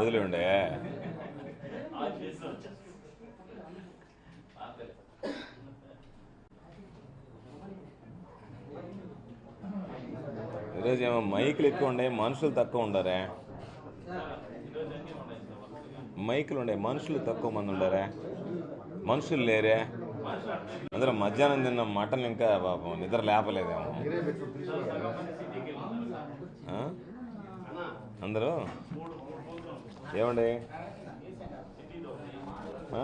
మొదలుండే. ఈరోజు ఏమో మైకులు ఎక్కువ ఉండే మనుషులు తక్కువ ఉండరే మైకులు ఉండే మనుషులు తక్కువ మంది ఉండరే మనుషులు లేరే? అందరూ మధ్యాహ్నం తిన్న మటన్ ఇంకా పాపం నిద్ర లేపలేదేమో. ఆ? అందరూ? ఏమండి? ఆ?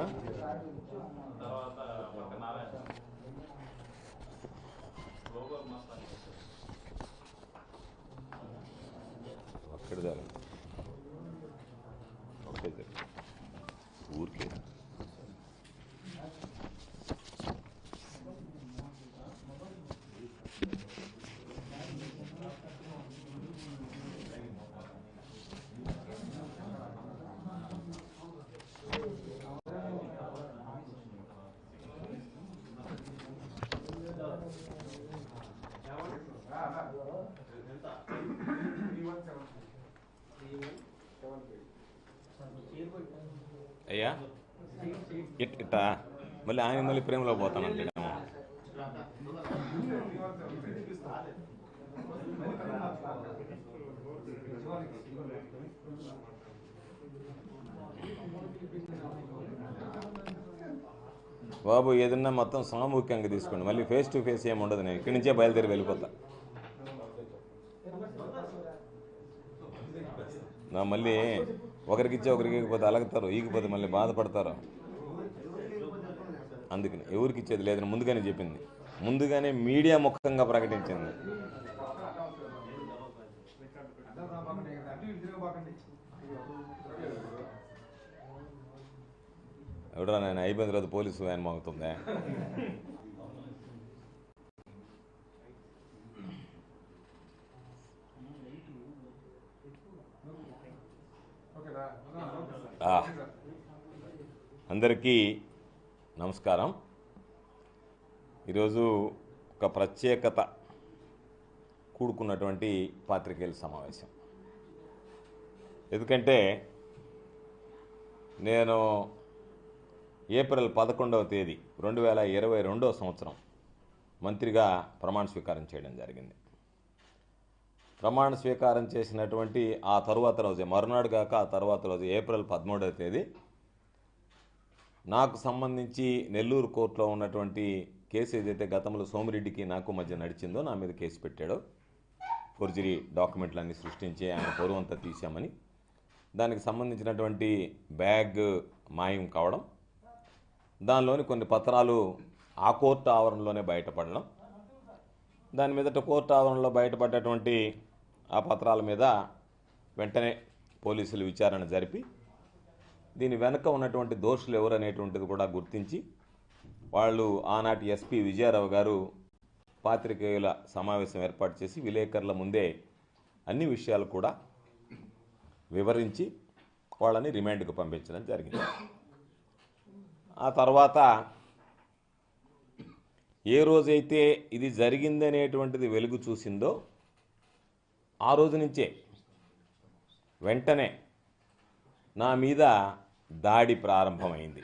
ఒక్కడి ఒక్కడి ఊరికే అయ్యా ఇట్ ఇట్టా? మళ్ళీ ఆయన మళ్ళీ ప్రేమలో పోతానంటాడేమో బాబు ఏదన్నా మొత్తం సామూహికంగా తీసుకోండి. మళ్ళీ ఫేస్ టు ఫేస్ ఏమి ఉండదు నేను ఇక్కడి నుంచే బయలుదేరి వెళ్ళిపోతా. నా మళ్ళీ ఒకరికిచ్చే ఒకరికి ఇకపోతే అలగతారు ఈగిపోతే మళ్ళీ బాధపడతారు. అందుకని ఎవరికి ఇచ్చేది లేదని ముందుగానే చెప్పింది. ముందుగానే మీడియా ముఖంగా ప్రకటించింది. ఎవడరా నేను అయిపోయిన తర్వాత పోలీసు వ్యాన్ మోగుతుందా? అందరికీ నమస్కారం. ఈరోజు ఒక ప్రత్యేకత కూడుకున్నటువంటి పాత్రికేయుల సమావేశం. ఎందుకంటే నేను ఏప్రిల్ పదకొండవ తేదీ రెండు వేల ఇరవై రెండవ సంవత్సరం మంత్రిగా ప్రమాణ స్వీకారం చేయడం జరిగింది. ప్రమాణ స్వీకారం చేసినటువంటి ఆ తరువాత రోజు మరునాడు కాక ఆ తర్వాత రోజు ఏప్రిల్ పదమూడవ తేదీ నాకు సంబంధించి నెల్లూరు కోర్టులో ఉన్నటువంటి కేసు ఏదైతే గతంలో సోమిరెడ్డికి నాకు మధ్య నడిచిందో నా మీద కేసు పెట్టాడో ఫోర్జరీ డాక్యుమెంట్లన్నీ సృష్టించి ఆయన పూర్వంతా తీశామని దానికి సంబంధించినటువంటి బ్యాగ్ మాయం కావడం దానిలోని కొన్ని పత్రాలు ఆ కోర్టు ఆవరణలోనే బయటపడడం దాని మీదట కోర్టు ఆవరణలో బయటపడ్డటువంటి ఆ పత్రాల మీద వెంటనే పోలీసులు విచారణ జరిపి దీని వెనక ఉన్నటువంటి దోషులు ఎవరు అనేటువంటిది కూడా గుర్తించి వాళ్ళు ఆనాటి ఎస్పీ విజయారావు గారు పాత్రికేయుల సమావేశం ఏర్పాటు చేసి విలేకరుల ముందే అన్ని విషయాలు కూడా వివరించి వాళ్ళని రిమాండ్కు పంపించడం జరిగింది. ఆ తర్వాత ఏ రోజైతే ఇది జరిగిందనేటువంటిది వెలుగు చూసిందో ఆ రోజు నుంచే వెంటనే నా మీద దాడి ప్రారంభమైంది.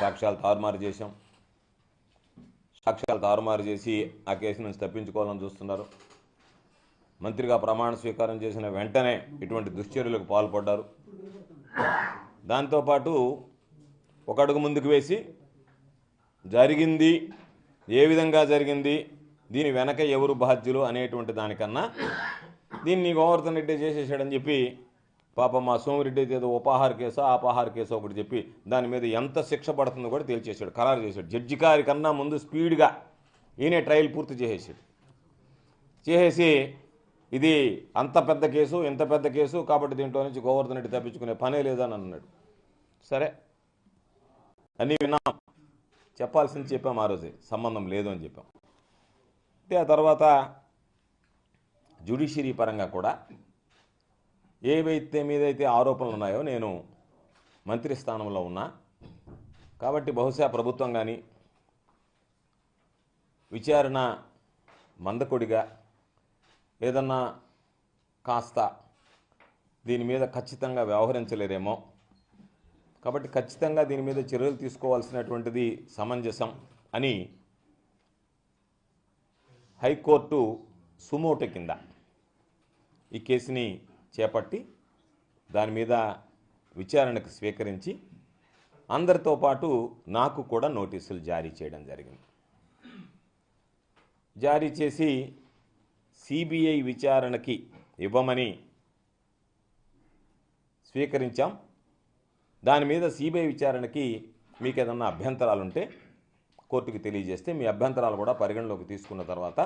సాక్ష్యాలు తారుమారు చేశాం. సాక్ష్యాలు తారుమారు చేసి ఆ కేసు నుంచి తప్పించుకోవాలని చూస్తున్నారు. మంత్రిగా ప్రమాణ స్వీకారం చేసిన వెంటనే ఇటువంటి దుశ్చర్యలకు పాల్పడ్డారు. దాంతోపాటు ఒక అడుగు ముందుకు వేసి జరిగింది ఏ విధంగా జరిగింది దీని వెనక ఎవరు బాధ్యులు? అనేటువంటి దానికన్నా దీన్ని గోవర్ధన్ రెడ్డి చేసేసాడని చెప్పి పాపం మా సోమిరెడ్డి అయితే ఏదో ఉపాహార కేసో ఆపాహార కేసో ఒకటి చెప్పి దాని మీద ఎంత శిక్ష పడుతుందో కూడా తేల్చేశాడు ఖరారు చేశాడు. జడ్జి గారి కన్నా ముందు స్పీడ్గా ఈయనే ట్రయల్ పూర్తి చేసేసాడు. చేసేసి ఇది అంత పెద్ద కేసు ఇంత పెద్ద కేసు కాబట్టి దీంట్లో నుంచి గోవర్ధన్ రెడ్డి తప్పించుకునే పనే లేదని అన్నాడు. సరే అన్నీ విన్నాం. చెప్పాల్సింది చెప్పాం ఆ రోజే సంబంధం లేదు అని చెప్పాం. అంటే ఆ తర్వాత జ్యుడిషియరీ పరంగా కూడా ఏవైతే మీదైతే ఆరోపణలు ఉన్నాయో నేను మంత్రి స్థానంలో ఉన్నా. కాబట్టి బహుశా ప్రభుత్వం కానీ విచారణ మందకొడిగా ఏదన్నా కాస్త దీని మీద ఖచ్చితంగా వ్యవహరించలేరేమో. కాబట్టి ఖచ్చితంగా దీని మీద చర్యలు తీసుకోవాల్సినటువంటిది సమంజసం అని హైకోర్టు సుమోట కింద ఈ కేసుని చేపట్టి దాని మీద విచారణకు స్వీకరించి అందరితో పాటు నాకు కూడా నోటీసులు జారీ చేయడం జరిగింది. జారీ చేసి సిబిఐ విచారణకి ఇవ్వమని స్వీకరించాం. దాని మీద సిబిఐ విచారణకి మీకు ఏదన్నా అభ్యంతరాలు ఉంటే కోర్టుకి తెలియజేస్తే మీ అభ్యంతరాలు కూడా పరిగణలోకి తీసుకున్న తర్వాత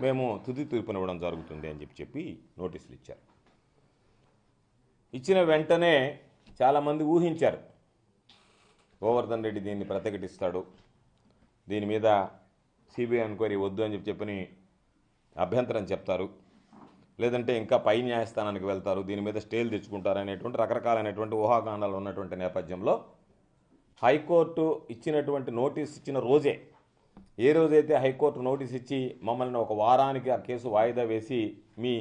మేము తుది తీర్పునివ్వడం జరుగుతుంది అని చెప్పి చెప్పి నోటీసులు ఇచ్చారు. ఇచ్చిన వెంటనే చాలామంది ఊహించారు. గోవర్ధన్ రెడ్డి దీన్ని ప్రతిఘటిస్తాడు దీని మీద సిబిఐ ఎంక్వైరీ వద్దు అని చెప్పి చెప్పని అభ్యంతరం చెప్తారు. లేదంటే ఇంకా పై న్యాయస్థానానికి వెళ్తారు. దీని మీద స్టేలు తెచ్చుకుంటారు అనేటువంటి రకరకాలైనటువంటి ఊహాగానాలు ఉన్నటువంటి నేపథ్యంలో హైకోర్టు ఇచ్చినటువంటి నోటీస్ ఇచ్చిన రోజే ఏ రోజైతే హైకోర్టు నోటీస్ ఇచ్చి మమ్మల్ని ఒక వారానికి ఆ కేసు వాయిదా వేసి మీ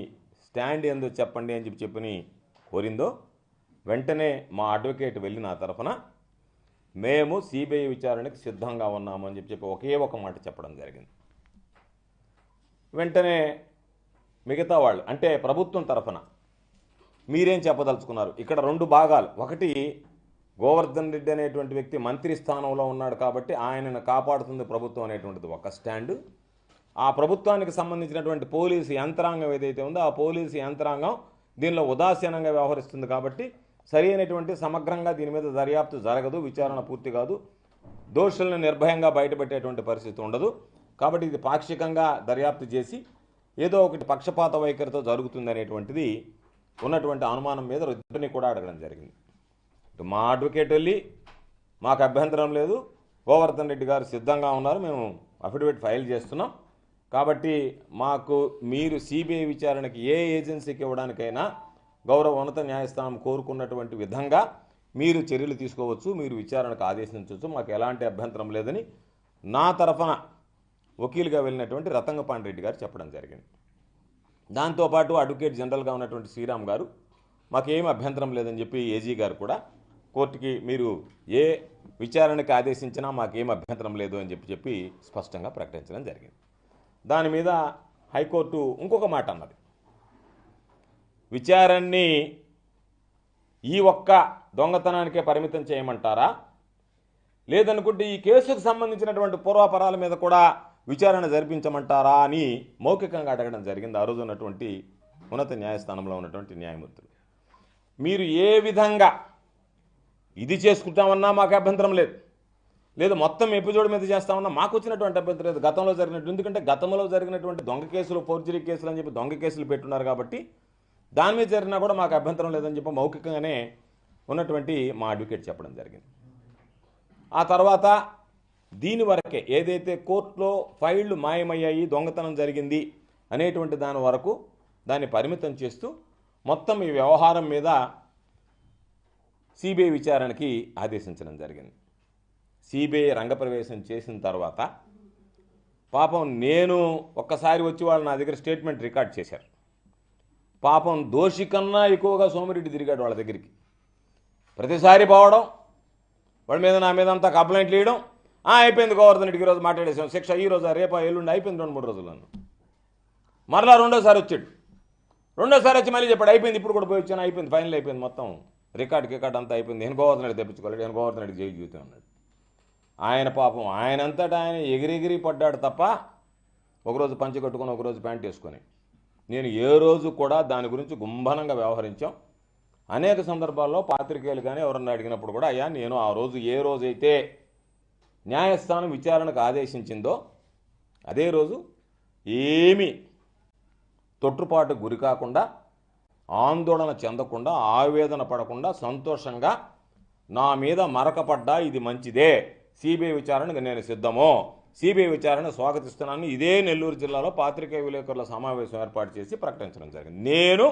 స్టాండ్ ఏందో చెప్పండి అని చెప్పి చెప్పని కోరిందో వెంటనే మా అడ్వకేట్ వెళ్ళి నా తరఫున మేము సిబిఐ విచారణకు సిద్ధంగా ఉన్నామని చెప్పి చెప్పి ఒకే ఒక మాట చెప్పడం జరిగింది. వెంటనే మిగతా వాళ్ళు అంటే ప్రభుత్వం తరఫున మీరేం చెప్పదలుచుకున్నారు? ఇక్కడ రెండు భాగాలు. ఒకటి గోవర్ధన్ రెడ్డి అనేటువంటి వ్యక్తి మంత్రి స్థానంలో ఉన్నాడు కాబట్టి ఆయనను కాపాడుతుంది ప్రభుత్వం అనేటువంటిది ఒక స్టాండ్. ఆ ప్రభుత్వానికి సంబంధించినటువంటి పోలీసు యంత్రాంగం ఏదైతే ఉందో ఆ పోలీసు యంత్రాంగం దీనిలో ఉదాసీనంగా వ్యవహరిస్తుంది కాబట్టి సరి అయినటువంటి సమగ్రంగా దీని మీద దర్యాప్తు జరగదు విచారణ పూర్తి కాదు. దోషులను నిర్భయంగా బయటపెట్టేటువంటి పరిస్థితి ఉండదు. కాబట్టి ఇది పాక్షికంగా దర్యాప్తు చేసి ఏదో ఒకటి పక్షపాత వైఖరితో జరుగుతుంది అనేటువంటిది ఉన్నటువంటి అనుమానం మీద ఇద్దరిని కూడా అడగడం జరిగింది. ఇటు మా అడ్వకేట్ వెళ్ళి మాకు అభ్యంతరం లేదు. గోవర్ధన్ రెడ్డి గారు సిద్ధంగా ఉన్నారు. మేము అఫిడవిట్ ఫైల్ చేస్తున్నాం. కాబట్టి మాకు మీరు సిబిఐ విచారణకి ఏ ఏజెన్సీకి ఇవ్వడానికైనా గౌరవ ఉన్నత న్యాయస్థానం కోరుకున్నటువంటి విధంగా మీరు చర్యలు తీసుకోవచ్చు మీరు విచారణకు ఆదేశించవచ్చు మాకు ఎలాంటి అభ్యంతరం లేదని నా తరఫున వకీలుగా వెళ్ళినటువంటి రతంగపాండి రెడ్డి గారు చెప్పడం జరిగింది. దాంతోపాటు అడ్వకేట్ జనరల్గా ఉన్నటువంటి శ్రీరామ్ గారు మాకేం అభ్యంతరం లేదని చెప్పి ఏజీ గారు కూడా కోర్టుకి మీరు ఏ విచారణకి ఆదేశించినా మాకేం అభ్యంతరం లేదు అని చెప్పి చెప్పి స్పష్టంగా ప్రకటించడం జరిగింది. దాని మీద హైకోర్టు ఇంకొక మాట అన్నది. విచారణని ఈ ఒక్క దొంగతనానికే పరిమితం చేయమంటారా? లేదనుకుంటే ఈ కేసుకు సంబంధించినటువంటి పూర్వాపరాల మీద కూడా విచారణ జరిపించమంటారా అని మౌఖికంగా అడగడం జరిగింది. ఆ రోజు ఉన్నటువంటి ఉన్నత న్యాయస్థానంలో ఉన్నటువంటి న్యాయమూర్తులు. మీరు ఏ విధంగా ఇది చేసుకుంటామన్నా మాకు అభ్యంతరం లేదు. లేదు మొత్తం ఎపిసోడ్ మీద చేస్తామన్నా మాకు వచ్చినటువంటి అభ్యంతరం లేదు. గతంలో జరిగినట్టు ఎందుకంటే గతంలో జరిగినటువంటి దొంగ కేసులు ఫోర్జరీ కేసులు అని చెప్పి దొంగ కేసులు పెట్టున్నారు కాబట్టి దాని మీద జరిగినా కూడా మాకు అభ్యంతరం లేదని చెప్పి మౌఖికంగానే ఉన్నటువంటి మా అడ్వకేట్ చెప్పడం జరిగింది. ఆ తర్వాత దీని వరకే ఏదైతే కోర్టులో ఫైళ్ళు మాయమయ్యాయి దొంగతనం జరిగింది అనేటువంటి దాని వరకు దాన్ని పరిమితం చేస్తూ మొత్తం ఈ వ్యవహారం మీద సిబిఐ విచారణకి ఆదేశించడం జరిగింది. సిబిఐ రంగప్రవేశం చేసిన తర్వాత పాపం నేను ఒక్కసారి వచ్చి వాళ్ళు నా దగ్గర స్టేట్మెంట్ రికార్డ్ చేశారు. పాపం దోషి కన్నా ఎక్కువగా సోమిరెడ్డి తిరిగాడు వాళ్ళ దగ్గరికి. ప్రతిసారి పోవడం వాడి మీద నా మీద అంతా కంప్లైంట్లు ఇవ్వడం అయిపోయింది గోవర్ధన్ రెడ్డికి ఈరోజు మాట్లాడేసాం శిక్ష ఈ రోజు రేపా ఎల్లుండి అయిపోయింది రెండు మూడు రోజులు నన్ను మరలా రెండోసారి వచ్చాడు. రెండోసారి వచ్చి మళ్ళీ చెప్పాడు అయిపోయింది ఇప్పుడు కూడా పోయి వచ్చాను అయిపోయింది ఫైనల్ అయిపోయింది మొత్తం. రికార్డ్ రికార్డ్ అంతా అయిపోయింది. నేను గోవర్ధన్ రెడ్డి తెప్పించుకోలేదు నేను గోవర్ధన్ రెడ్డి జైలు జీవితం అన్నాడు. ఆయన పాపం ఆయనంతటా ఆయన ఎగిరెగిరి పడ్డాడు తప్ప ఒకరోజు పంచి కట్టుకొని ఒకరోజు ప్యాంట్ వేసుకొని. నేను ఏ రోజు కూడా దాని గురించి గుంభనంగా వ్యవహరించాం. అనేక సందర్భాల్లో పాత్రికేయులు కానీ ఎవరన్నా అడిగినప్పుడు కూడా అయ్యా నేను ఆ రోజు ఏ రోజైతే న్యాయస్థానం విచారణకు ఆదేశించిందో అదే రోజు ఏమీ తొట్టుపాటు గురి కాకుండా ఆందోళన చెందకుండా ఆవేదన పడకుండా సంతోషంగా నా మీద మరకపడ్డా ఇది మంచిదే. సిబిఐ విచారణకు నేను సిద్ధము? సిబిఐ విచారణ స్వాగతిస్తున్నాను ఇదే నెల్లూరు జిల్లాలో పాత్రికేయ విలేకరుల సమావేశం ఏర్పాటు చేసి ప్రకటించడం జరిగింది. నేను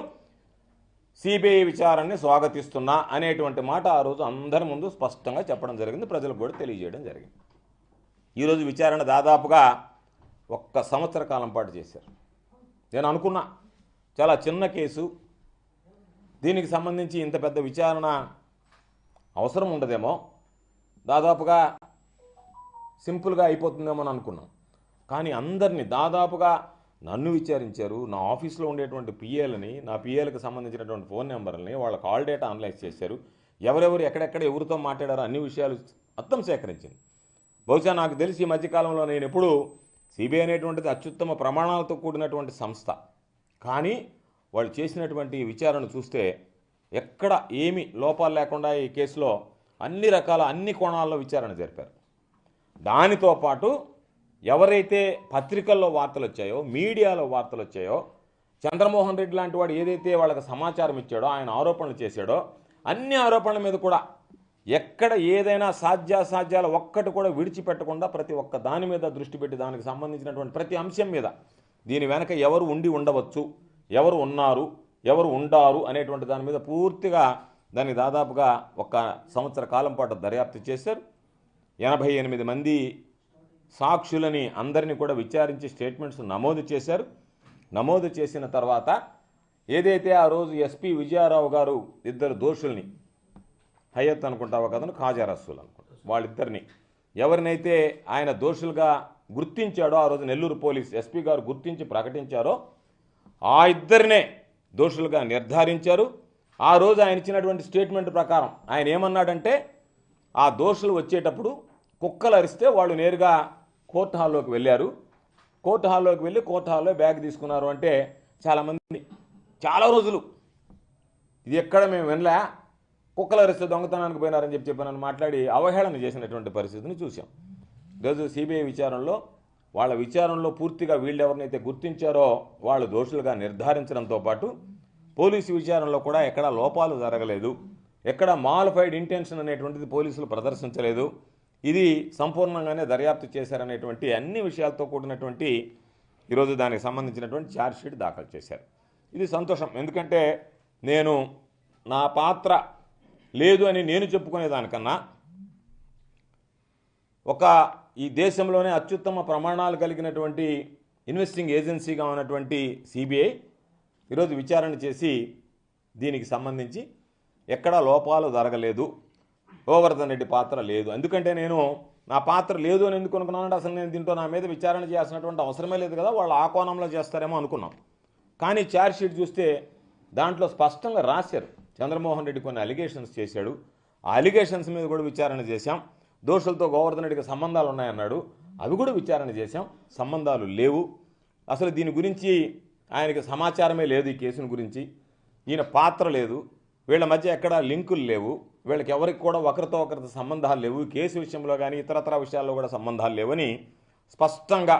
సిబిఐ విచారణని స్వాగతిస్తున్నా అనేటువంటి మాట ఆ రోజు అందరి ముందు స్పష్టంగా చెప్పడం జరిగింది. ప్రజలకు కూడా తెలియజేయడం జరిగింది. ఈరోజు విచారణ దాదాపుగా ఒక్క సంవత్సర కాలం పాటు చేశారు. నేను అనుకున్నా చాలా చిన్న కేసు దీనికి సంబంధించి ఇంత పెద్ద విచారణ అవసరం ఉండదేమో. దాదాపుగా సింపుల్గా అయిపోతుందేమో అని అనుకున్నాం. కానీ అందరినీ దాదాపుగా నన్ను విచారించారు నా ఆఫీస్లో ఉండేటువంటి పిఏలని నా పిఏలకు సంబంధించినటువంటి ఫోన్ నెంబర్లని వాళ్ళ కాల్ డేటా అనలైజ్ చేశారు. ఎవరెవరు ఎక్కడెక్కడ ఎవరితో మాట్లాడారో అన్ని విషయాలు మొత్తం సేకరించింది. బహుశా నాకు తెలిసి ఈ మధ్యకాలంలో నేను ఎప్పుడు సిబిఐ అనేటువంటిది అత్యుత్తమ ప్రమాణాలతో కూడినటువంటి సంస్థ. కానీ వాళ్ళు చేసినటువంటి విచారణ చూస్తే ఎక్కడ ఏమి లోపాలు లేకుండా ఈ కేసులో అన్ని రకాల అన్ని కోణాల్లో విచారణ జరిపారు. దానితో పాటు ఎవరైతే పత్రికల్లో వార్తలు వచ్చాయో మీడియాలో వార్తలు వచ్చాయో చంద్రమోహన్ రెడ్డి లాంటి వాడు ఏదైతే వాళ్ళకి సమాచారం ఇచ్చాడో ఆయన ఆరోపణలు చేశాడో అన్ని ఆరోపణల మీద కూడా ఎక్కడ ఏదైనా సాధ్యాసాధ్యాలు ఒక్కటి కూడా విడిచిపెట్టకుండా ప్రతి ఒక్క దాని మీద దృష్టి పెట్టి దానికి సంబంధించినటువంటి ప్రతి అంశం మీద దీని వెనక ఎవరు ఉండి ఉండవచ్చు ఎవరు ఉన్నారు ఎవరు ఉండారు అనేటువంటి దాని మీద పూర్తిగా దాన్ని దాదాపుగా ఒక సంవత్సర కాలం పాటు దర్యాప్తు చేశారు. ఎనభై ఎనిమిది మంది సాక్షులని అందరినీ కూడా విచారించి స్టేట్మెంట్స్ నమోదు చేశారు. నమోదు చేసిన తర్వాత ఏదైతే ఆ రోజు ఎస్పి విజయారావు గారు ఇద్దరు దోషుల్ని హయత్ అనుకుంటావు కదను? ఖాజా రసూల్ వాళ్ళిద్దరిని. ఎవరినైతే ఆయన దోషులుగా గుర్తించాడో ఆ రోజు నెల్లూరు పోలీస్ ఎస్పీ గారు గుర్తించి ప్రకటించారో ఆ ఇద్దరినే దోషులుగా నిర్ధారించారు. ఆ రోజు ఆయన ఇచ్చినటువంటి స్టేట్మెంట్ ప్రకారం ఆయన ఏమన్నాడంటే ఆ దోషులు వచ్చేటప్పుడు కుక్కలు అరిస్తే వాళ్ళు నేరుగా కోర్టు హాల్లోకి వెళ్ళారు. కోర్టు హాల్లోకి వెళ్ళి కోర్టు హాల్లో బ్యాగ్ తీసుకున్నారు అంటే చాలామంది చాలా రోజులు. ఇది ఎక్కడ మేము వినలే? కుక్కలు అరిస్తే దొంగతనానికి పోయినారని చెప్పి చెప్పానని మాట్లాడి అవహేళన చేసినటువంటి పరిస్థితిని చూసాం ఈరోజు సిబిఐ విచారణలో వాళ్ళ విచారణలో పూర్తిగా వీళ్ళు ఎవరినైతే గుర్తించారో వాళ్ళు దోషులుగా నిర్ధారించడంతో పాటు పోలీసు విచారణలో కూడా ఎక్కడా లోపాలు జరగలేదు. ఎక్కడ మాలిఫైడ్ ఇంటెన్షన్ అనేటువంటిది పోలీసులు ప్రదర్శించలేదు. ఇది సంపూర్ణంగానే దర్యాప్తు చేశారనేటువంటి అన్ని విషయాలతో కూడినటువంటి ఈరోజు దానికి సంబంధించినటువంటి ఛార్జ్షీట్ దాఖలు చేశారు. ఇది సంతోషం. ఎందుకంటే నేను నా పాత్ర లేదు అని నేను చెప్పుకునేదానికన్నా ఒక ఈ దేశంలోనే అత్యుత్తమ ప్రమాణాలు కలిగినటువంటి ఇన్వెస్టింగ్ ఏజెన్సీగా ఉన్నటువంటి సిబిఐ ఈరోజు విచారణ చేసి దీనికి సంబంధించి ఎక్కడా లోపాలు జరగలేదు. గోవర్ధన్ రెడ్డి పాత్ర లేదు. ఎందుకంటే నేను నా పాత్ర లేదు అని ఎందుకు అనుకున్నానంటే అసలు నేను దీంట్లో నా మీద విచారణ చేయాల్సినటువంటి అవసరమే లేదు కదా వాళ్ళు ఆ కోణంలో చేస్తారేమో అనుకున్నాం. కానీ ఛార్జ్షీట్ చూస్తే దాంట్లో స్పష్టంగా రాశారు. చంద్రమోహన్ రెడ్డి కొన్ని అలిగేషన్స్ చేశాడు. ఆ అలిగేషన్స్ మీద కూడా విచారణ చేశాం. దోషులతో గోవర్ధన్ రెడ్డికి సంబంధాలు ఉన్నాయన్నాడు. అవి కూడా విచారణ చేశాం. సంబంధాలు లేవు. అసలు దీని గురించి ఆయనకి సమాచారమే లేదు ఈ కేసుని గురించి. ఈయన పాత్ర లేదు. వీళ్ళ మధ్య ఎక్కడా లింకులు లేవు. వీళ్ళకి ఎవరికి కూడా ఒకరితో ఒకరితో సంబంధాలు లేవు. కేసు విషయంలో కానీ ఇతరతర విషయాల్లో కూడా సంబంధాలు లేవని స్పష్టంగా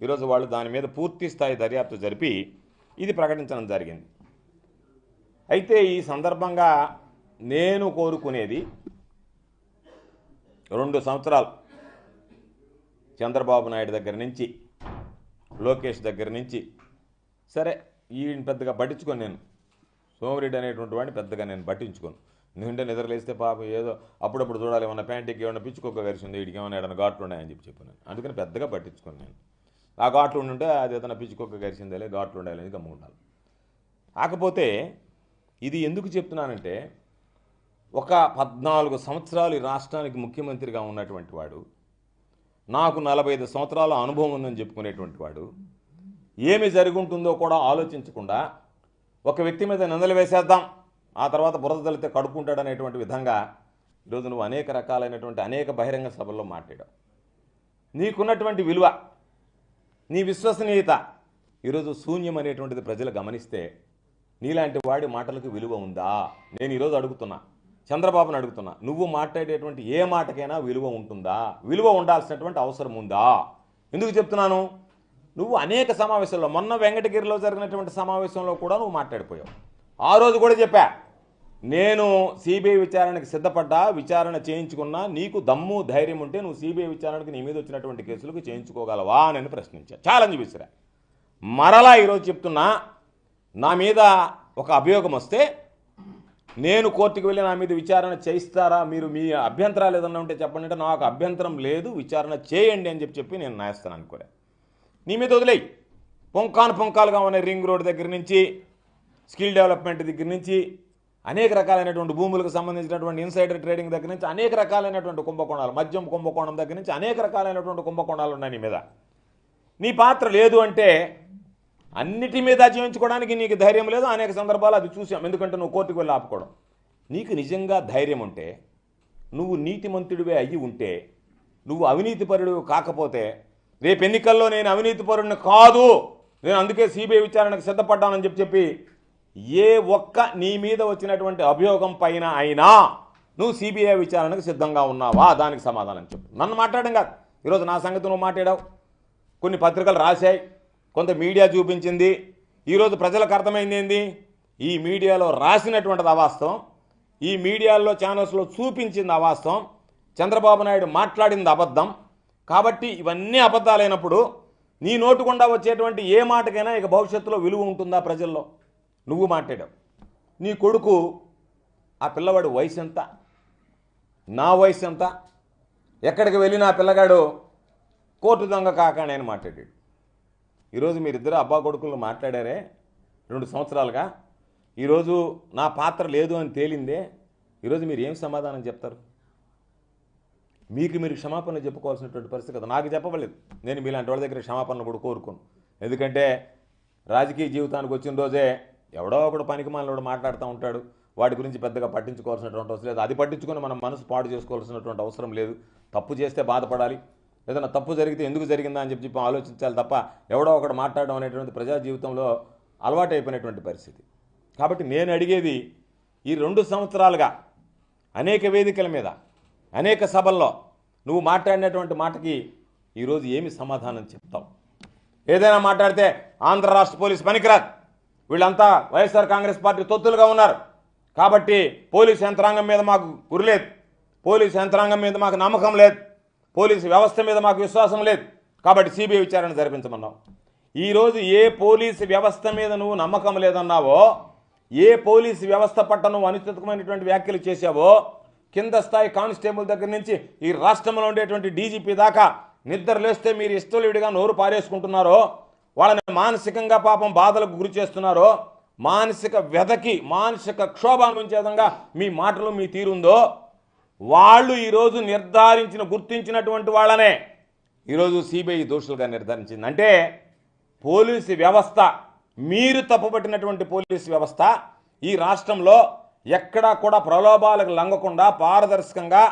ఈరోజు వాళ్ళు దాని మీద పూర్తి స్థాయి దర్యాప్తు జరిపి ఇది ప్రకటించడం జరిగింది. అయితే ఈ సందర్భంగా నేను కోరుకునేది రెండు సంవత్సరాలు చంద్రబాబు నాయుడు దగ్గర నుంచి లోకేష్ దగ్గర నుంచి. సరే ఈయన పెద్దగా పట్టించుకొని నేను. సోమరెడ్డి అనేటువంటి వాడిని పెద్దగా నేను పట్టించుకోను. ఎందుకంటే నిద్రలేస్తే పాపం ఏదో అప్పుడప్పుడు చూడాలి ఏమన్నా ప్యాంటీకి ఏమన్నా పిచ్చుకోక కలిసింది వీడికి ఏమైనా ఏదైనా ఘాట్లు ఉన్నాయని చెప్పి చెప్పాను అందుకని పెద్దగా పట్టించుకోను నేను. ఆ ఘాట్లు ఉండుంటే అది ఏదైనా పిచ్చుకోక కలిసిందేలే ఘాట్లు ఉండాలి అని గమ్ము ఉండాలి. కాకపోతే ఇది ఎందుకు చెప్తున్నానంటే ఒక పద్నాలుగు సంవత్సరాలు ఈ రాష్ట్రానికి ముఖ్యమంత్రిగా ఉన్నటువంటి వాడు నాకు నలభై ఐదు సంవత్సరాల అనుభవం ఉందని చెప్పుకునేటువంటి వాడు ఏమి జరుగుంటుందో కూడా ఆలోచించకుండా ఒక వ్యక్తి మీద నిందలు వేసేద్దాం ఆ తర్వాత బురద తలితే కడుపుకుంటాడనేటువంటి విధంగా ఈరోజు నువ్వు అనేక రకాలైనటువంటి అనేక బహిరంగ సభల్లో మాట్లాడావు. నీకున్నటువంటి విలువ నీ విశ్వసనీయత ఈరోజు శూన్యం అనేటువంటిది ప్రజలు గమనిస్తే నీలాంటి వాడి మాటలకు విలువ ఉందా? నేను ఈరోజు అడుగుతున్నా చంద్రబాబుని అడుగుతున్నా నువ్వు మాట్లాడేటువంటి ఏ మాటకైనా విలువ ఉంటుందా? విలువ ఉండాల్సినటువంటి అవసరం ఉందా? ఎందుకు చెప్తున్నాను? నువ్వు అనేక సమావేశాల్లో మొన్న వెంకటగిరిలో జరిగినటువంటి సమావేశంలో కూడా నువ్వు మాట్లాడిపోయావు. ఆ రోజు కూడా చెప్పా నేను సిబిఐ విచారణకి సిద్ధపడ్డా విచారణ చేయించుకున్నా నీకు దమ్ము ధైర్యం ఉంటే నువ్వు సిబిఐ విచారణకి నీ మీద వచ్చినటువంటి కేసులకు చేయించుకోగలవా అని ప్రశ్నించా. ఛాలెంజ్ విసిరా. మరలా ఈరోజు చెప్తున్నా నా మీద ఒక అభియోగం వస్తే నేను కోర్టుకు వెళ్ళి నా మీద విచారణ చేయిస్తారా? మీరు మీ అభ్యంతరాలు ఏదన్నా ఉంటే చెప్పండి అంటే నాకు అభ్యంతరం లేదు విచారణ చేయండి అని చెప్పి చెప్పి నేను నాయస్తాను అనుకోలే నీ మీద వదిలేయి. పొంకాను పొంకాలుగా ఉన్న రింగ్ రోడ్ దగ్గర నుంచి స్కిల్ డెవలప్మెంట్ దగ్గర నుంచి అనేక రకాలైనటువంటి భూములకు సంబంధించినటువంటి ఇన్సైడర్ ట్రేడింగ్ దగ్గర నుంచి అనేక రకాలైనటువంటి కుంభకోణాలు మద్యం కుంభకోణం దగ్గర నుంచి అనేక రకాలైనటువంటి కుంభకోణాలు ఉన్నాయి నీ మీద. నీ పాత్ర లేదు అంటే అన్నిటి మీద జీవించుకోవడానికి నీకు ధైర్యం లేదు అనేక సందర్భాలు అది చూసాం. ఎందుకంటే నువ్వు కోర్టుకు వెళ్ళి ఆపుకోవడం. నీకు నిజంగా ధైర్యం ఉంటే నువ్వు నీతిమంతుడివే అయ్యి ఉంటే నువ్వు అవినీతిపరుడు కాకపోతే రేపు ఎన్నికల్లో నేను అవినీతిపరుడిని కాదు. నేను అందుకే సిబిఐ విచారణకు సిద్ధపడ్డానని చెప్పి చెప్పి ఏ ఒక్క నీ మీద వచ్చినటువంటి అభియోగం పైన అయినా నువ్వు సిబిఐ విచారణకు సిద్ధంగా ఉన్నావా? దానికి సమాధానం చెప్పు. నన్ను మాట్లాడడం కాదు. ఈరోజు నా సంగతి నువ్వు మాట్లాడావు. కొన్ని పత్రికలు రాశాయి. కొంత మీడియా చూపించింది. ఈరోజు ప్రజలకు అర్థమైంది ఏంది? ఈ మీడియాలో రాసినటువంటిది అవాస్తవం. ఈ మీడియాలో ఛానల్స్లో చూపించింది అవాస్తవం. చంద్రబాబు నాయుడు మాట్లాడింది అబద్ధం. కాబట్టి ఇవన్నీ అబద్ధాలైనప్పుడు నీ నోటుకుండా వచ్చేటువంటి ఏ మాటకైనా ఇక భవిష్యత్తులో విలువ ఉంటుందా ప్రజల్లో? నువ్వు మాట్లాడావు. నీ కొడుకు ఆ పిల్లవాడు వయసు ఎంత? నా వయసు ఎంత? ఎక్కడికి వెళ్ళిన ఆ పిల్లగాడు కోర్టు దొంగ కాక నేను మాట్లాడాడు. ఈరోజు మీరిద్దరు అబ్బా కొడుకులు మాట్లాడారే రెండు సంవత్సరాలుగా. ఈరోజు నా పాత్ర లేదు అని తేలిందే. ఈరోజు మీరు ఏం సమాధానం చెప్తారు? మీకు మీరు క్షమాపణ చెప్పుకోవాల్సినటువంటి పరిస్థితి కదా? నాకు చెప్పవలేదు. నేను మీలాంటి వాళ్ళ దగ్గర క్షమాపణ కూడా కోరుకోను. ఎందుకంటే రాజకీయ జీవితానికి వచ్చిన రోజే ఎవడో ఒకడు పనికి మాట్లాడుతూ ఉంటాడు. వాటి గురించి పెద్దగా పట్టించుకోవాల్సినటువంటి అవసరం లేదు. అది పట్టించుకొని మనం మనసు పాడు చేసుకోవాల్సినటువంటి అవసరం లేదు. తప్పు చేస్తే బాధపడాలి. ఏదైనా తప్పు జరిగితే ఎందుకు జరిగిందా అని చెప్పి చెప్పి ఆలోచించాలి తప్ప ఎవడో ఒకడు మాట్లాడడం అనేటువంటి ప్రజా జీవితంలో అలవాటైపోయినటువంటి పరిస్థితి. కాబట్టి నేను అడిగేది ఈ రెండు సంవత్సరాలుగా అనేక వేదికల మీద అనేక సభల్లో నువ్వు మాట్లాడినటువంటి మాటకి ఈరోజు ఏమి సమాధానం చెప్తావు? ఏదైనా మాట్లాడితే ఆంధ్ర రాష్ట్ర పోలీస్ పనికిరాదు. వీళ్ళంతా వైఎస్ఆర్ కాంగ్రెస్ పార్టీ తొత్తులుగా ఉన్నారు. కాబట్టి పోలీస్ యంత్రాంగం మీద మాకు గురిలేదు పోలీస్ యంత్రాంగం మీద మాకు నమ్మకం లేదు. పోలీసు వ్యవస్థ మీద మాకు విశ్వాసం లేదు. కాబట్టి సిబిఐ విచారణ జరిపించమన్నావు. ఈరోజు ఏ పోలీసు వ్యవస్థ మీద నువ్వు నమ్మకం లేదన్నావో ఏ పోలీసు వ్యవస్థ పట్ల నువ్వు అనుచితమైనటువంటి వ్యాఖ్యలు చేశావో కింద స్థాయి కానిస్టేబుల్ దగ్గర నుంచి ఈ రాష్ట్రంలో ఉండేటువంటి డీజీపీ దాకా నిద్రలేస్తే మీరు ఇష్టలుడిగా నోరు పారేసుకుంటున్నారో వాళ్ళని మానసికంగా పాపం బాధలకు గురి చేస్తున్నారో మానసిక వ్యధకి మానసిక క్షోభానుంచే విధంగా మీ మాటలు మీ తీరుందో వాళ్ళు ఈరోజు నిర్ధారించిన గుర్తించినటువంటి వాళ్ళనే ఈరోజు సిబిఐ దోషులుగా నిర్ధారించింది. అంటే పోలీసు వ్యవస్థ మీరు తప్పుపట్టినటువంటి పోలీసు వ్యవస్థ ఈ రాష్ట్రంలో ఎక్కడా కూడా ప్రలోభాలకు లంగకుండా పారదర్శకంగా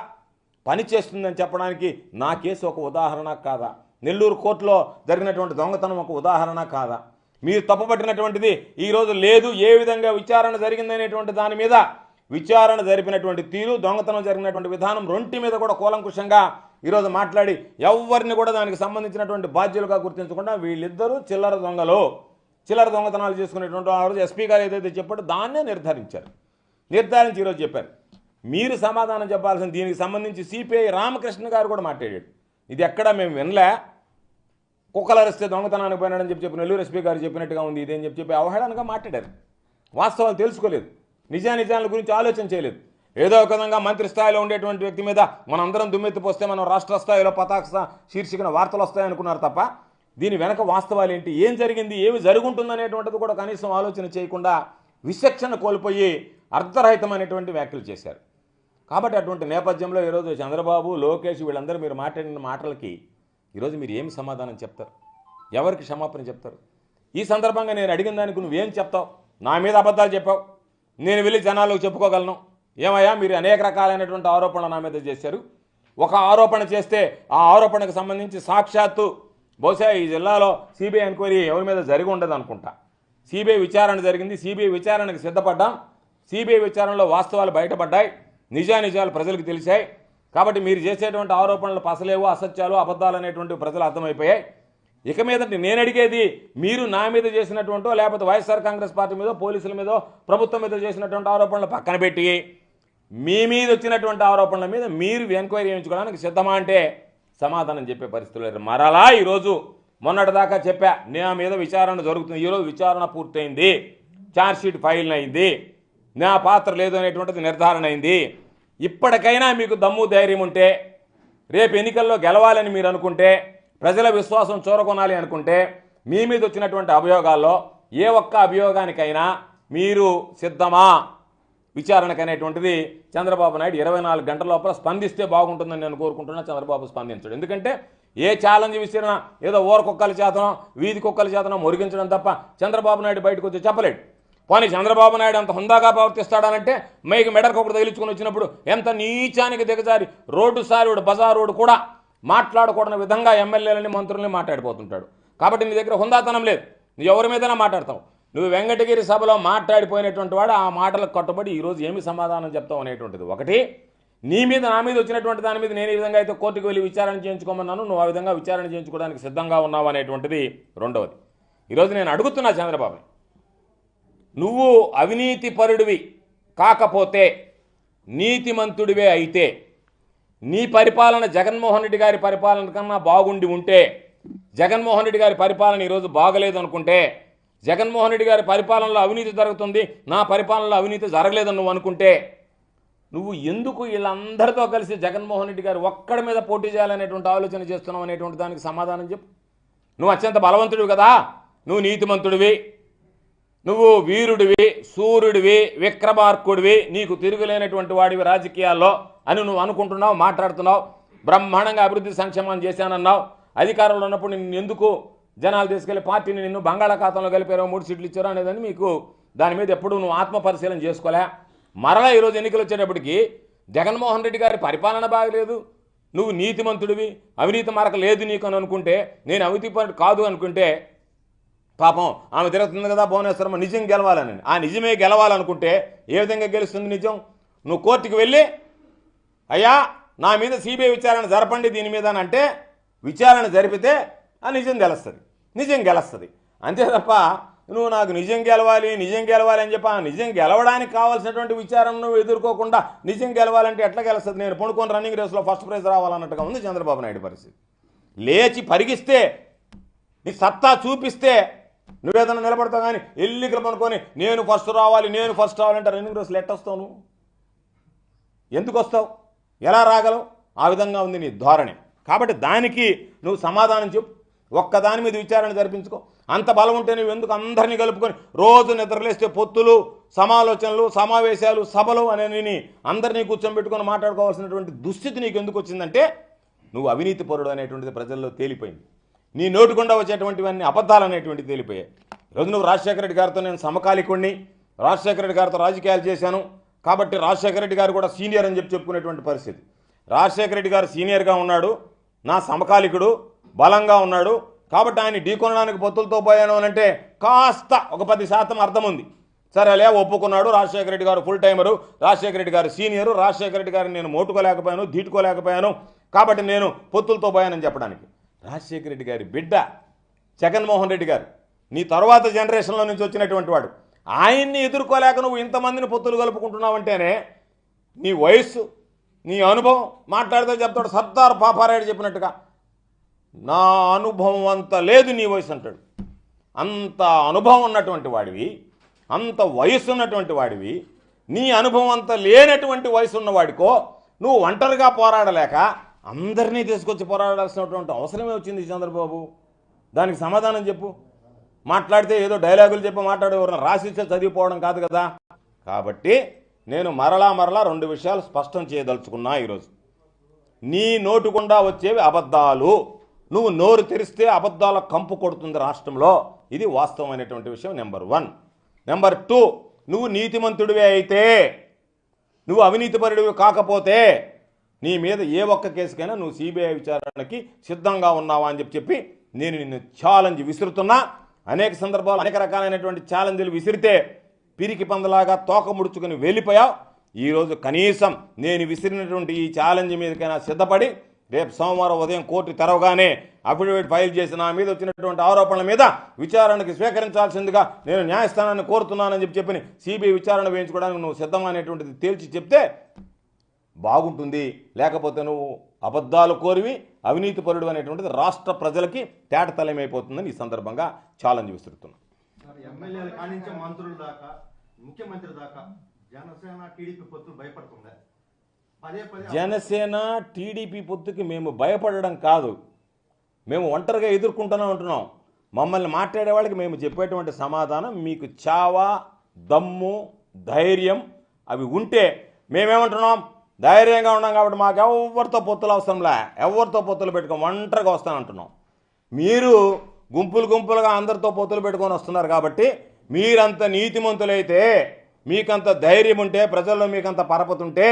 పనిచేస్తుందని చెప్పడానికి నా కేసు ఒక ఉదాహరణ కాదా? నెల్లూరు కోర్టులో జరిగినటువంటి దొంగతనం ఒక ఉదాహరణ కాదా? మీరు తప్పుపట్టినటువంటిది ఈరోజు లేదు ఏ విధంగా విచారణ జరిగిందనేటువంటి దాని మీద విచారణ జరిపినటువంటి తీరు దొంగతనం జరిగినటువంటి విధానం రొంటి మీద కూడా కూలంకుషంగా ఈరోజు మాట్లాడి ఎవరిని కూడా దానికి సంబంధించినటువంటి బాధ్యులుగా గుర్తించకుండా వీళ్ళిద్దరూ చిల్లర దొంగలు. చిల్లర దొంగతనాలు చేసుకునేటువంటి ఆ రోజు ఎస్పీ గారు ఏదైతే చెప్పాడో దాన్నే నిర్ధారించారు. నిర్ధారించి ఈరోజు చెప్పారు మీరు సమాధానం చెప్పాల్సిన దీనికి సంబంధించి సిపిఐ రామకృష్ణ గారు కూడా మాట్లాడాడు. ఇది ఎక్కడా మేము వినలే. కుక్కలరిస్తే దొంగతనానికి పోయినాడని చెప్పి చెప్పి నెల్లూరు ఎస్పీ గారు చెప్పినట్టుగా ఉంది ఇదేం చెప్పి చెప్పి అవహేళనగా మాట్లాడారు. వాస్తవాలు తెలుసుకోలేదు. నిజానిజాల గురించి ఆలోచన చేయలేదు. ఏదో ఒక విధంగా మంత్రి స్థాయిలో ఉండేటువంటి వ్యక్తి మీద మనందరం దుమ్మెత్తిపోస్తే మనం రాష్ట్ర స్థాయిలో పతాక శీర్షికన వార్తలు వస్తాయనుకున్నారు తప్ప దీని వెనక వాస్తవాలు ఏంటి? ఏం జరిగింది? ఏమి జరుగుంటుందనేటువంటిది కూడా కనీసం ఆలోచన చేయకుండా విచక్షణ కోల్పోయి అర్థరహితమైనటువంటి వ్యాఖ్యలు చేశారు. కాబట్టి అటువంటి నేపథ్యంలో ఈరోజు చంద్రబాబు లోకేష్ వీళ్ళందరూ మీరు మాట్లాడిన మాటలకి ఈరోజు మీరు ఏమి సమాధానం చెప్తారు? ఎవరికి క్షమాపణ చెప్తారు? ఈ సందర్భంగా నేను అడిగిన దానికి నువ్వేం చెప్తావు? నా మీద అబద్ధాలు చెప్పావు. నేను వెళ్ళి జనాలకు చెప్పుకోగలను. ఏమయ్యా మీరు అనేక రకాలైనటువంటి ఆరోపణలు నా మీద చేశారు. ఒక ఆరోపణ చేస్తే ఆ ఆరోపణకు సంబంధించి సాక్షాత్తు బహుశా ఈ జిల్లాలో సిబిఐ ఎంక్వైరీ ఎవరి మీద జరిగి ఉండదు అనుకుంటా. సిబిఐ విచారణ జరిగింది. సిబిఐ విచారణకు సిద్ధపడ్డాం. సిబిఐ విచారణలో వాస్తవాలు బయటపడ్డాయి. నిజానిజాలు ప్రజలకు తెలిసాయి. కాబట్టి మీరు చేసేటువంటి ఆరోపణలు పసలేవు అసత్యాలు అబద్ధాలు అనేటువంటి ప్రజలు అర్థమైపోయాయి. ఇక మీదట నేను అడిగేది మీరు నా మీద చేసినటువంటో లేకపోతే వైఎస్ఆర్ కాంగ్రెస్ పార్టీ మీద పోలీసుల మీద ప్రభుత్వం మీద చేసినటువంటి ఆరోపణలు పక్కన పెట్టి మీ మీద వచ్చినటువంటి ఆరోపణల మీద మీరు ఎంక్వైరీ చేయించుకోవడానికి సిద్ధమా అంటే సమాధానం చెప్పే పరిస్థితులు లేదు. మరలా ఈరోజు మొన్నటిదాకా చెప్పా నా మీద విచారణ జరుగుతుంది. ఈరోజు విచారణ పూర్తయింది. ఛార్జ్షీట్ ఫైల్ అయింది. నా పాత్ర లేదు అనేటువంటిది నిర్ధారణ అయింది. ఇప్పటికైనా మీకు దమ్ము ధైర్యం ఉంటే రేపు ఎన్నికల్లో గెలవాలని మీరు అనుకుంటే ప్రజల విశ్వాసం చూరకొనాలి అనుకుంటే మీ మీద వచ్చినటువంటి అభియోగాల్లో ఏ ఒక్క అభియోగానికైనా మీరు సిద్ధమా? విచారణకు అనేటువంటిది చంద్రబాబు నాయుడు ఇరవై నాలుగు గంటల లోపల స్పందిస్తే బాగుంటుందని నేను కోరుకుంటున్నా చంద్రబాబు స్పందించడు. ఎందుకంటే ఏ ఛాలెంజ్ విసిరినా ఏదో ఊర కుక్కల చేతనో వీధి కుక్కల చేతనో మురిగించడం తప్ప చంద్రబాబు నాయుడు బయటకు వచ్చి చెప్పలేడు. పోనీ చంద్రబాబు నాయుడు అంత హుందాగా ప్రవర్తిస్తాడనంటే మైకి ఒకటి తగిలించుకుని వచ్చినప్పుడు ఎంత నీచానికి దిగజారి రోడ్డు సారుడు బజార్ రోడ్డు కూడా మాట్లాడకూడని విధంగా ఎమ్మెల్యేలని మంత్రుల్ని మాట్లాడిపోతుంటాడు. కాబట్టి నీ దగ్గర హుందాతనం లేదు. నువ్వు ఎవరి మీదైనా మాట్లాడతావు. నువ్వు వెంకటగిరి సభలో మాట్లాడిపోయినటువంటి వాడు ఆ మాటలకు కట్టుబడి ఈరోజు ఏమి సమాధానం చెప్తావు అనేటువంటిది ఒకటి. నీ మీద నా మీద వచ్చినటువంటి దాని మీద నేను ఈ విధంగా అయితే కోర్టుకు వెళ్ళి విచారణ చేయించుకోమన్నాను. నువ్వు ఆ విధంగా విచారణ చేయించుకోవడానికి సిద్ధంగా ఉన్నావు అనేటువంటిది రెండవది. ఈరోజు నేను అడుగుతున్నా చంద్రబాబుని. నువ్వు అవినీతి పరుడివి కాకపోతే నీతిమంతుడివే అయితే నీ పరిపాలన జగన్మోహన్ రెడ్డి గారి పరిపాలన కన్నా బాగుండి ఉంటే జగన్మోహన్ రెడ్డి గారి పరిపాలన ఈరోజు బాగలేదు అనుకుంటే జగన్మోహన్ రెడ్డి గారి పరిపాలనలో అవినీతి జరుగుతుంది నా పరిపాలనలో అవినీతి జరగలేదని నువ్వు అనుకుంటే నువ్వు ఎందుకు వీళ్ళందరితో కలిసి జగన్మోహన్ రెడ్డి గారు ఒక్కడి మీద పోటీ చేయాలనేటువంటి ఆలోచన చేస్తున్నావు అనేటువంటి దానికి సమాధానం చెప్పు. నువ్వు అత్యంత బలవంతుడివి కదా నువ్వు నీతిమంతుడివి. నువ్వు వీరుడివి సూర్యుడివి విక్రమార్కుడివి నీకు తిరుగులేనటువంటి వాడివి రాజకీయాల్లో అని నువ్వు అనుకుంటున్నావు మాట్లాడుతున్నావు బ్రహ్మాండంగా అభివృద్ధి సంక్షేమం చేశానన్నావు అధికారంలో ఉన్నప్పుడు నిన్ను ఎందుకు జనాలు తీసుకెళ్ళి పార్టీని నిన్ను బంగాళాఖాతంలో కలిపారో మూడు సీట్లు ఇచ్చారో అనేదని మీకు దాని మీద ఎప్పుడు నువ్వు ఆత్మ పరిశీలన చేసుకోలే. మరలా ఈరోజు ఎన్నికలు వచ్చేటప్పటికి జగన్మోహన్ రెడ్డి గారి పరిపాలన బాగలేదు. నువ్వు నీతిమంతుడివి అవినీతి మరక లేదు నీకు అని అనుకుంటే నేను అవినీతి కాదు అనుకుంటే పాపం ఆమె తిరుగుతుంది కదా భువనేశ్వరమ్మ నిజం గెలవాలని. ఆ నిజమే గెలవాలనుకుంటే ఏ విధంగా గెలుస్తుంది నిజం? నువ్వు కోర్టుకు వెళ్ళి అయ్యా నా మీద సిబిఐ విచారణ జరపండి దీని మీద అని అంటే విచారణ జరిపితే ఆ నిజం గెలుస్తుంది. నిజం గెలుస్తుంది. అంతే తప్ప నువ్వు నాకు నిజం గెలవాలి నిజం గెలవాలి అని చెప్పి ఆ నిజం గెలవడానికి కావాల్సినటువంటి విచారణ నువ్వు ఎదుర్కోకుండా నిజం గెలవాలంటే ఎట్లా గెలుస్తుంది? నేను పండుకొని రన్నింగ్ రేస్లో ఫస్ట్ ప్రైజ్ రావాలన్నట్టుగా ఉంది చంద్రబాబు నాయుడు పరిస్థితి. లేచి పరిగిస్తే నీ సత్తా చూపిస్తే నువ్వేదన్నా నిలబడతావు కానీ ఎల్లికలు పనుకొని నేను ఫస్ట్ రావాలి నేను ఫస్ట్ రావాలంటే రన్నింగ్ రోజులు ఎట్టొస్తావు నువ్వు? ఎందుకు వస్తావు? ఎలా రాగలవు? ఆ విధంగా ఉంది నీ ధోరణి. కాబట్టి దానికి నువ్వు సమాధానం చెప్పు. ఒక్కదాని మీద విచారణ జరిపించుకో. అంత బలం ఉంటే నువ్వు ఎందుకు అందరినీ కలుపుకొని రోజు నిద్రలేస్తే పొత్తులు సమాలోచనలు సమావేశాలు సభలు అనేవి అందరినీ కూర్చోబెట్టుకొని మాట్లాడుకోవాల్సినటువంటి దుస్థితి నీకు ఎందుకు వచ్చిందంటే నువ్వు అవినీతి పరుడు అనేటువంటిది ప్రజల్లో తేలిపోయింది. నీ నోటుకుండా వచ్చేటువంటివన్నీ అబద్ధాలు అనేటువంటివి తేలిపోయాయి. ఈరోజు నువ్వు రాజశేఖర రెడ్డి గారితో నేను సమకాలికుణ్ణి రాజశేఖర రెడ్డి గారితో రాజకీయాలు చేశాను. కాబట్టి రాజశేఖర రెడ్డి గారు కూడా సీనియర్ అని చెప్పి చెప్పుకునేటువంటి పరిస్థితి. రాజశేఖర రెడ్డి గారు సీనియర్గా ఉన్నాడు నా సమకాలికుడు బలంగా ఉన్నాడు. కాబట్టి ఆయన ఢీకొనడానికి పొత్తులతో పోయాను అని అంటే కాస్త ఒక పది శాతం అర్థం ఉంది. సరే అలే ఒప్పుకున్నాడు రాజశేఖర రెడ్డి గారు ఫుల్ టైమరు రాజశేఖర రెడ్డి గారు సీనియరు రాజశేఖర రెడ్డి గారిని నేను మోటుకోలేకపోయాను దీటుకోలేకపోయాను కాబట్టి నేను పొత్తులతో పోయానని చెప్పడానికి. రాజశేఖర రెడ్డి గారి బిడ్డ జగన్మోహన్ రెడ్డి గారు. నీ తర్వాత జనరేషన్లో నుంచి వచ్చినటువంటి వాడు. ఆయన్ని ఎదుర్కోలేక నువ్వు ఇంతమందిని పొత్తులు కలుపుకుంటున్నావంటేనే నీ వయస్సు నీ అనుభవం మాట్లాడితే చెప్తాడు సర్దార్ పాపారాయుడు చెప్పినట్టుగా. నా అనుభవం అంత లేదు నీ వయసు అంటాడు. అంత అనుభవం ఉన్నటువంటి వాడివి అంత వయసు ఉన్నటువంటి వాడివి నీ అనుభవం అంత లేనటువంటి వయసు ఉన్నవాడికో నువ్వు ఒంటరిగా పోరాడలేక అందరినీ తీసుకొచ్చి పోరాడాల్సినటువంటి అవసరమే వచ్చింది చంద్రబాబు. దానికి సమాధానం చెప్పు. మాట్లాడితే ఏదో డైలాగులు చెప్పి మాట్లాడేవారు రాసిస్తే చదివిపోవడం కాదు కదా. కాబట్టి నేను మరలా మరలా రెండు విషయాలు స్పష్టం చేయదలుచుకున్నా ఈరోజు. నీ నోటుకుండా వచ్చేవి అబద్ధాలు. నువ్వు నోరు తెరిస్తే అబద్ధాల కంపు కొడుతుంది రాష్ట్రంలో. ఇది వాస్తవమైనటువంటి విషయం నెంబర్ వన్. నెంబర్ టూ నువ్వు నీతిమంతుడివే అయితే నువ్వు అవినీతిపరుడివి కాకపోతే నీ మీద ఏ ఒక్క కేసుకైనా నువ్వు సిబిఐ విచారణకి సిద్ధంగా ఉన్నావా అని చెప్పి చెప్పి నేను నిన్ను ఛాలెంజ్ విసురుతున్నా. అనేక సందర్భాలు అనేక రకాలైనటువంటి ఛాలెంజ్లు విసిరితే పిరికి పందలాగా తోక ముడుచుకుని వెళ్ళిపోయావు. ఈరోజు కనీసం నేను విసిరినటువంటి ఈ ఛాలెంజ్ మీదకైనా సిద్ధపడి రేపు సోమవారం ఉదయం కోర్టు తెరవగానే అఫిడవిట్ ఫైల్ చేసి నా మీద వచ్చినటువంటి ఆరోపణల మీద విచారణకి స్వీకరించాల్సిందిగా నేను న్యాయస్థానాన్ని కోరుతున్నానని చెప్పి చెప్పి సిబిఐ విచారణ వేయించుకోవడానికి నువ్వు సిద్ధమనేటువంటిది తేల్చి చెప్తే బాగుంటుంది. లేకపోతే నువ్వు అబద్ధాలు కోరివి అవినీతి పరుడు అనేటువంటిది రాష్ట్ర ప్రజలకి తేటతలమైపోతుందని ఈ సందర్భంగా ఛాలెంజ్ విసురుతున్నాను సార్, ఎమ్మెల్యేల కానించే మంత్రుల దాకా ముఖ్యమంత్రి దాకా జనసేన టీడీపీ పొత్తులు భయపడుతుందా? పదే పదే జనసేన టీడీపీ పొత్తుకి మేము భయపడడం కాదు. మేము ఒంటరిగా ఎదుర్కొంటూనే ఉంటున్నాం మమ్మల్ని మాట్లాడే వాళ్ళకి మేము చెప్పేటువంటి సమాధానం మీకు చావా దమ్ము ధైర్యం అవి ఉంటే మేమేమంటున్నాం? ధైర్యంగా ఉన్నాం కాబట్టి మాకు ఎవరితో పొత్తులు అవసరంలే ఎవరితో పొత్తులు పెట్టుకోం ఒంటరిగా వస్తానంటున్నాం మీరు గుంపులు గుంపులుగా అందరితో పొత్తులు పెట్టుకొని వస్తున్నారు కాబట్టి మీరంత నీతిమంతులైతే మీకంత ధైర్యం ఉంటే ప్రజల్లో మీకంత పరపతుంటే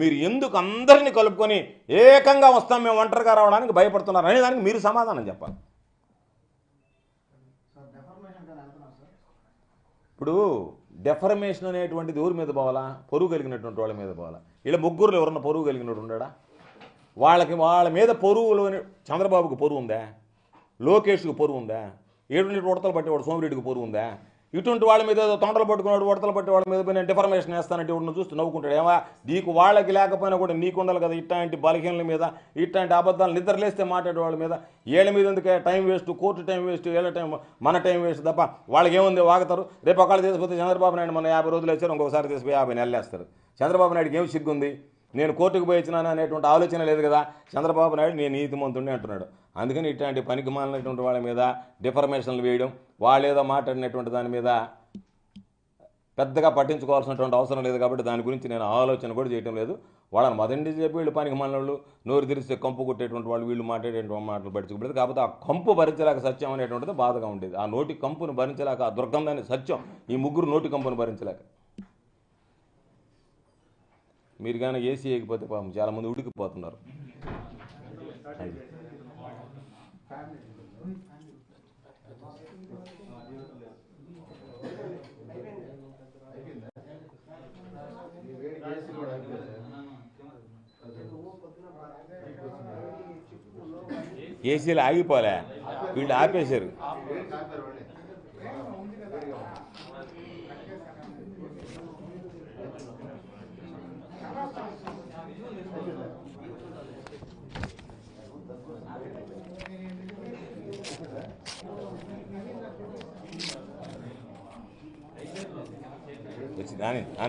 మీరు ఎందుకు అందరినీ కలుపుకొని ఏకంగా వస్తాం మేము ఒంటరిగా రావడానికి భయపడుతున్నారు అనే దానికి మీరు సమాధానం చెప్పాలి. ఇప్పుడు డెఫర్మేషన్ అనేటువంటిది ఊరి మీద పోవాలా? పొరుగు కలిగినటువంటి వాళ్ళ మీద పోవాలా? ఇలా ముగ్గురులో ఎవరన్నా పొరుగు కలిగినట్టు ఉన్నాడా వాళ్ళకి వాళ్ళ మీద పొరుగులోని చంద్రబాబుకి పొరుగు ఉందా లోకేష్కి పొరుగు ఉందా ఏడు ఉడతలు పట్టేవాడు సోమిరెడ్డికి పొరుగు ఉందా ఇటువంటి వాళ్ళ మీద ఏదో తొండలు పట్టుకున్నాడు వడతలు పట్టే వాళ్ళ మీద పోయిన నేను డిఫర్మేషన్ వేస్తానంటే ఇప్పుడు చూస్తూ నవ్వుకుంటాడు. ఏమా నీకు వాళ్ళకి లేకపోయినా కూడా నీకు ఉండాలి కదా ఇట్లాంటి బలహీనల మీద ఇట్లాంటి అబద్ధాలు నిద్రలేస్తే మాట్లాడే వాళ్ళ మీద. ఏళ్ళ మీద ఎందుకే time waste court time waste ఏళ్ళ టైం మన టైం వేస్ట్ తప్ప వాళ్ళకి ఏముంది వాగుతారు. రేపు ఒకళ్ళు తీసుకుపోతే చంద్రబాబు నాయుడు మన యాభై రోజులు వేసారు ఇంకొకసారి తీసుకుపోయి యాభై నెలలు వేస్తారు. చంద్రబాబు నాయుడుకి ఏం సిగ్గుంది? నేను కోర్టుకు పోయి అనేటువంటి ఆలోచన లేదు కదా. చంద్రబాబు నాయుడు నేను నీతిమంతుడిని అంటున్నాడు. అందుకని ఇట్లాంటి పనికి మాలినటువంటి వాళ్ళ మీద డిఫర్మేషన్లు వేయడం వాళ్ళు ఏదో మాట్లాడినటువంటి దాని మీద పెద్దగా పట్టించుకోవాల్సినటువంటి అవసరం లేదు కాబట్టి దాని గురించి నేను ఆలోచన కూడా చేయటం లేదు. వాళ్ళని మదండి చెప్పి వీళ్ళు పనికి మాలిన నోరు తెరిస్తే కంపు కొట్టేటువంటి వాళ్ళు వీళ్ళు మాట్లాడేటువంటి మాటలు పట్టించుకోలేదు కాకపోతే ఆ కంపు భరించలేక సత్యం అనేటువంటిది బాధగా ఉండేది. ఆ నోటి కంపును భరించలేక ఆ దుర్గంధాన్ని సత్యం ఈ ముగ్గురు నోటి కంపును భరించలేక. మీరు కానీ ఏసీ వేయకపోతే పాపం చాలామంది ఉడికిపోతున్నారు. ఏసీలు ఆగిపోలే. వీళ్ళు ఆపేశారు. వచ్చి దాని